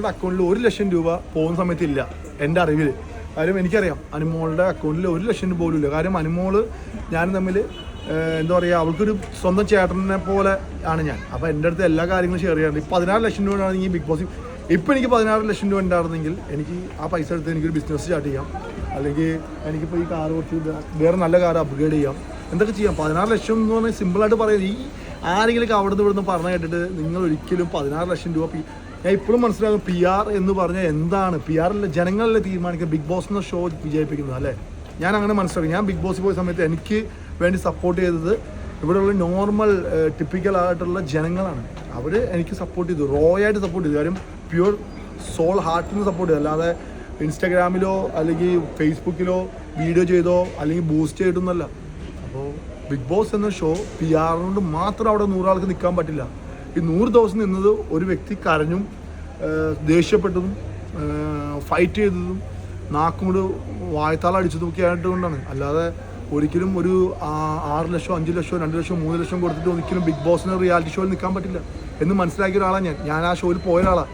അനുമോളുടെ അക്കൗണ്ടിൽ ഒരു ലക്ഷം രൂപ പോകുന്ന സമയത്തില്ല എന്റെ അറിവിൽ. കാര്യം എനിക്കറിയാം അനുമോളുടെ അക്കൗണ്ടിൽ ഒരു ലക്ഷം പോലും ഇല്ല. കാര്യം അനുമോൾ ഞാനും തമ്മിൽ എന്താ പറയുക അവൾക്കൊരു സ്വന്തം ചേട്ടനെ പോലെ ആണ് ഞാൻ. അപ്പോൾ എന്റെ അടുത്ത് എല്ലാ കാര്യങ്ങളും ഷെയർ ചെയ്യാറുണ്ട്. ഇപ്പോൾ പതിനാറ് ലക്ഷം രൂപ ആണെങ്കിൽ ബിഗ് ബോസ് ഇപ്പോൾ എനിക്ക് പതിനാറ് ലക്ഷം രൂപ ഉണ്ടായിരുന്നെങ്കിൽ എനിക്ക് ആ പൈസ എടുത്ത് എനിക്കൊരു ബിസിനസ് സ്റ്റാർട്ട് ചെയ്യാം. അല്ലെങ്കിൽ എനിക്കിപ്പോൾ ഈ കാർ കുറച്ച് വേറെ നല്ല കാർ അപ്ഗ്രേഡ് ചെയ്യാം. എന്തൊക്കെ ചെയ്യാം? പതിനാറ് ലക്ഷം എന്ന് പറഞ്ഞാൽ സിമ്പിളായിട്ട് പറയുന്നത് ഈ ആരെങ്കിലും അവിടെ നിന്ന് ഇവിടുന്ന് പറഞ്ഞു കേട്ടിട്ട് നിങ്ങൾ ഒരിക്കലും പതിനാറ് ലക്ഷം രൂപ ഞാൻ ഇപ്പോഴും മനസ്സിലാകും പി ആർ എന്ന് പറഞ്ഞാൽ എന്താണ്? പി ആറിലെ ജനങ്ങളെ തീരുമാനിക്കുക ബിഗ് ബോസ് എന്ന ഷോ വിജയിപ്പിക്കുന്നത് അല്ലേ? ഞാൻ അങ്ങനെ മനസ്സിലാക്കി. ഞാൻ ബിഗ് ബോസ് പോയ സമയത്ത് എനിക്ക് വേണ്ടി സപ്പോർട്ട് ചെയ്തത് ഇവിടെയുള്ള നോർമൽ ടിപ്പിക്കൽ ആയിട്ടുള്ള ജനങ്ങളാണ്. അവർ എനിക്ക് സപ്പോർട്ട് ചെയ്തു റോ ആയിട്ട് സപ്പോർട്ട് ചെയ്തു. കാര്യം പ്യുവർ സോൾ ഹാർട്ടിൽ നിന്ന് സപ്പോർട്ട് ചെയ്തു. അല്ലാതെ ഇൻസ്റ്റാഗ്രാമിലോ അല്ലെങ്കിൽ ഫേസ്ബുക്കിലോ വീഡിയോ ചെയ്തോ അല്ലെങ്കിൽ ബൂസ്റ്റ് ചെയ്തിട്ടൊന്നുമല്ല. അപ്പോൾ ബിഗ് ബോസ് എന്ന ഷോ പി ആറിനോട് മാത്രം അവിടെ നൂറാൾക്ക് നിൽക്കാൻ പറ്റില്ല. ഈ നൂറ് ദിവസം നിന്നത് ഒരു വ്യക്തി കരഞ്ഞും ദേഷ്യപ്പെട്ടതും ഫൈറ്റ് ചെയ്തതും നാക്കുമുട് വായത്താളടിച്ചതും ഒക്കെ ആയിട്ട് കൊണ്ടാണ് അല്ലാതെ ഒരിക്കലും ഒരു ആറ് ലക്ഷം അഞ്ച് ലക്ഷം രണ്ട് ലക്ഷം മൂന്ന് ലക്ഷം കൊടുത്തിട്ട് ഒരിക്കലും ബിഗ് ബോസിന് റിയാലിറ്റി ഷോയിൽ നിൽക്കാൻ പറ്റില്ല എന്ന് മനസ്സിലാക്കിയ ഒരാളാണ് ഞാൻ. ഞാൻ ആ ഷോയിൽ പോയ ഒരാളാണ്